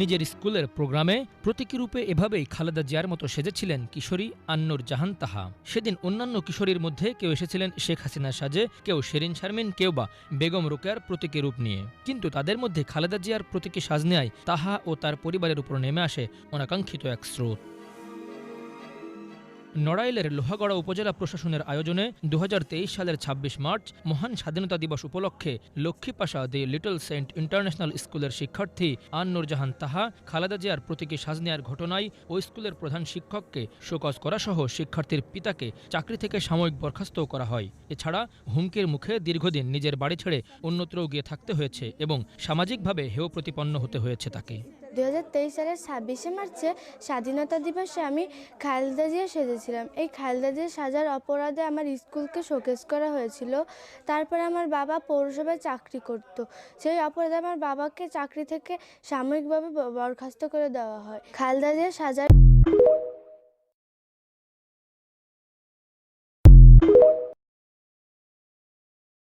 নিজের স্কুলের প্রোগ্রামে প্রতীকী রূপে এভাবেই খালেদা জিয়ার মতো সেজেছিলেন কিশোরী আন্নুর জাহান তাহা। সেদিন অন্যান্য কিশোরীর মধ্যে কেউ এসেছিলেন শেখ হাসিনা সাজে, কেউ শেরিন শারমিন, কেউ বা বেগম রোকেয়ার প্রতীকী রূপ নিয়ে। কিন্তু তাদের মধ্যে খালেদা জিয়ার প্রতীকী সাজ নেয় তাহা ও তার পরিবারের উপর নেমে আসে অনাকাঙ্ক্ষিত এক স্রোত। নড়াইলের লোহাগড়া উপজেলা প্রশাসনের আয়োজনে দু হাজার তেইশ সালের ২৬ মার্চ মহান স্বাধীনতা দিবস উপলক্ষে Lakshmipasha the little saint international স্কুলের শিক্ষার্থী আন্নুর জাহান তাহা খালেদা জিয়ার প্রতীকী সাজ নেয়ার ঘটনায় ওই স্কুলের প্রধান শিক্ষককে শোকজ করাসহ শিক্ষার্থীর পিতাকে চাকরি থেকে সাময়িক বরখাস্ত করা হয়। এছাড়া হুমকির মুখে দীর্ঘদিন নিজের বাড়ি ছেড়ে অন্যত্র গিয়ে থাকতে হয়েছে এবং সামাজিকভাবে হেয় প্রতিপন্ন হতে হয়েছে তাকে। দু হাজার তেইশ সালের ছাব্বিশে মার্চে স্বাধীনতা দিবসে আমি খালেদা জিয়া সেজেছিলাম। এই খালেদা জিয়া সাজার অপরাধে আমার স্কুলকে শোকেস করা হয়েছিল। তারপরে আমার বাবা পৌরসভায় চাকরি করত। সেই অপরাধে আমার বাবাকে চাকরি থেকে সাময়িকভাবে বরখাস্ত করে দেওয়া হয়। খালেদা জিয়া সাজার